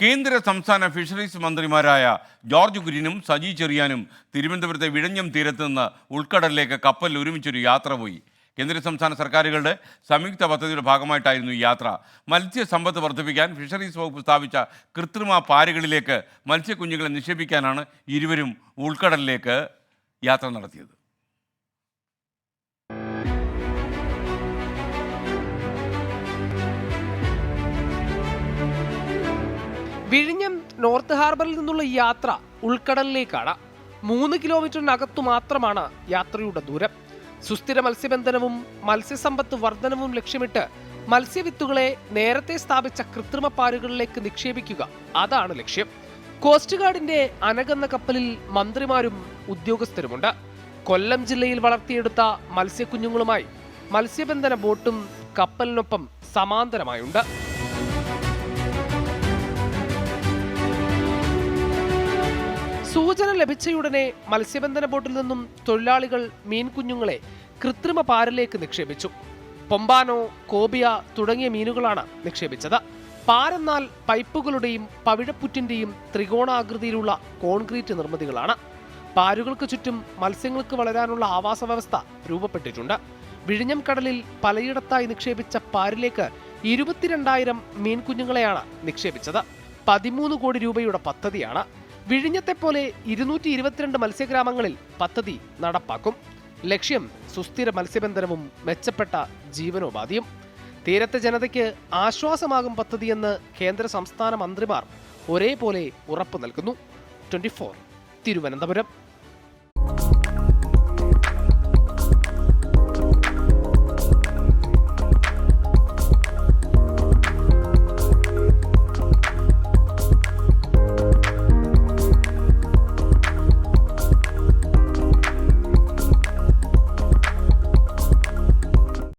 കേന്ദ്ര സംസ്ഥാന ഫിഷറീസ് മന്ത്രിമാരായ ജോർജ് ഗുരിനും സജി ചെറിയാനും തിരുവനന്തപുരത്തെ വിഴഞ്ഞം തീരത്ത് നിന്ന് ഉൾക്കടലിലേക്ക് കപ്പലിൽ ഒരുമിച്ചൊരു യാത്ര പോയി. കേന്ദ്ര സംസ്ഥാന സർക്കാരുകളുടെ സംയുക്ത പദ്ധതിയുടെ ഭാഗമായിട്ടായിരുന്നു ഈ യാത്ര. മത്സ്യസമ്പത്ത് വർദ്ധിപ്പിക്കാൻ ഫിഷറീസ് വകുപ്പ് സ്ഥാപിച്ച കൃത്രിമ പാരുകളിലേക്ക് മത്സ്യക്കുഞ്ഞുങ്ങളെ നിക്ഷേപിക്കാനാണ് ഇരുവരും ഉൾക്കടലിലേക്ക് യാത്ര നടത്തിയത്. വിഴിഞ്ഞം നോർത്ത് ഹാർബറിൽ നിന്നുള്ള യാത്ര ഉൾക്കടലിലേക്കാണ്. മൂന്ന് കിലോമീറ്ററിനകത്തു മാത്രമാണ് യാത്രയുടെ ദൂരം. സുസ്ഥിര മത്സ്യബന്ധനവും മത്സ്യസമ്പത്ത് വർധനവും ലക്ഷ്യമിട്ട് മത്സ്യവിത്തുകളെ നേരത്തെ സ്ഥാപിച്ച കൃത്രിമ പാരുകളിലേക്ക് നിക്ഷേപിക്കുക അതാണ് ലക്ഷ്യം. കോസ്റ്റ് ഗാർഡിന്റെ അനകന്ന കപ്പലിൽ മന്ത്രിമാരും ഉദ്യോഗസ്ഥരുമുണ്ട്. കൊല്ലം ജില്ലയിൽ വളർത്തിയെടുത്ത മത്സ്യക്കുഞ്ഞുങ്ങളുമായി മത്സ്യബന്ധന ബോട്ടും കപ്പലിനൊപ്പം സമാന്തരമായുണ്ട്. സൂചന ലഭിച്ചയുടനെ മത്സ്യബന്ധന ബോട്ടിൽ നിന്നും തൊഴിലാളികൾ മീൻകുഞ്ഞുങ്ങളെ കൃത്രിമ പാരലേക്ക് നിക്ഷേപിച്ചു. പൊമ്പാനോ കോബിയ തുടങ്ങിയ മീനുകളാണ് നിക്ഷേപിച്ചത്. പാരെന്നാൽ പൈപ്പുകളുടെയും പവിഴപ്പുറ്റിന്റെയും ത്രികോണാകൃതിയിലുള്ള കോൺക്രീറ്റ് നിർമ്മിതികളാണ്. പാരുകൾക്ക് ചുറ്റും മത്സ്യങ്ങൾക്ക് വളരാനുള്ള ആവാസ വ്യവസ്ഥ രൂപപ്പെട്ടിട്ടുണ്ട്. വിഴിഞ്ഞം കടലിൽ പലയിടത്തായി നിക്ഷേപിച്ച പാരിലേക്ക് ഇരുപത്തിരണ്ടായിരം മീൻകുഞ്ഞുങ്ങളെയാണ് നിക്ഷേപിച്ചത്. പതിമൂന്ന് കോടി രൂപയുടെ പദ്ധതിയാണ്. വിഴിഞ്ഞത്തെ പോലെ ഇരുന്നൂറ്റി ഇരുപത്തിരണ്ട് മത്സ്യഗ്രാമങ്ങളിൽ പദ്ധതി നടപ്പാക്കും. ലക്ഷ്യം സുസ്ഥിര മത്സ്യബന്ധനവും മെച്ചപ്പെട്ട ജീവനോപാധിയും. തീരത്തെ ജനതയ്ക്ക് ആശ്വാസമാകും പദ്ധതിയെന്ന് കേന്ദ്ര സംസ്ഥാന മന്ത്രിമാർ ഒരേപോലെ ഉറപ്പു നൽകുന്നു. ട്വന്റി തിരുവനന്തപുരം.